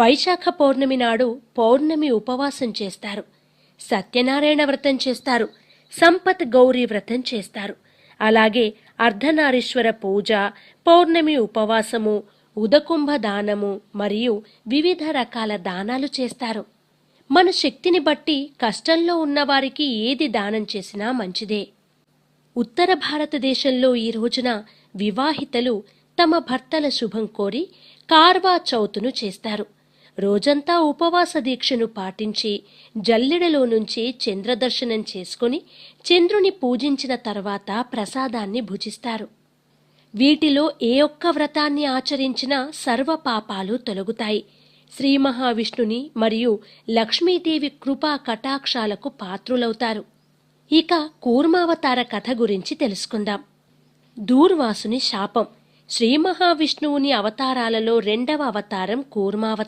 వైశాఖ పౌర్ణమి నాడు పౌర్ణమి ఉపవాసం చేస్తారు. సత్యనారాయణ వ్రతం చేస్తారు. సంపత్ గౌరీ వ్రతం చేస్తారు. అలాగే అర్ధనారీశ్వర పూజ పౌర్ణమి ఉపవాసము ఉదకుంభ దానము మరియు వివిధ రకాల దానాలు చేస్తారు. మన శక్తిని బట్టి కష్టంలో ఉన్నవారికి ఏది దానం చేసినా మంచిదే. ఉత్తర భారతదేశంలో ఈ రోజున వివాహితలు తమ భర్తల శుభం కోరి కార్వా చౌతును చేస్తారు. రోజంతా ఉపవాస దీక్షను పాటించి జల్లెడలో నుంచి చంద్రదర్శనం చేసుకుని చంద్రుని పూజించిన తర్వాత ప్రసాదాన్ని భుజిస్తారు. వీటిలో ఏ ఒక్క వ్రతాన్ని ఆచరించినా సర్వ పాపాలు తొలగుతాయి. శ్రీ మహావిష్ణుని మరియు లక్ష్మీదేవి కృపా కటాక్షాలకు పాత్రులవుతారు. ఇక కూర్మావతార కథ గురించి తెలుసుకుందాం. దూర్వాసుని శాపం. శ్రీ మహావిష్ణువుని అవతారాలలో రెండవ అవతారం కూర్మావతారం.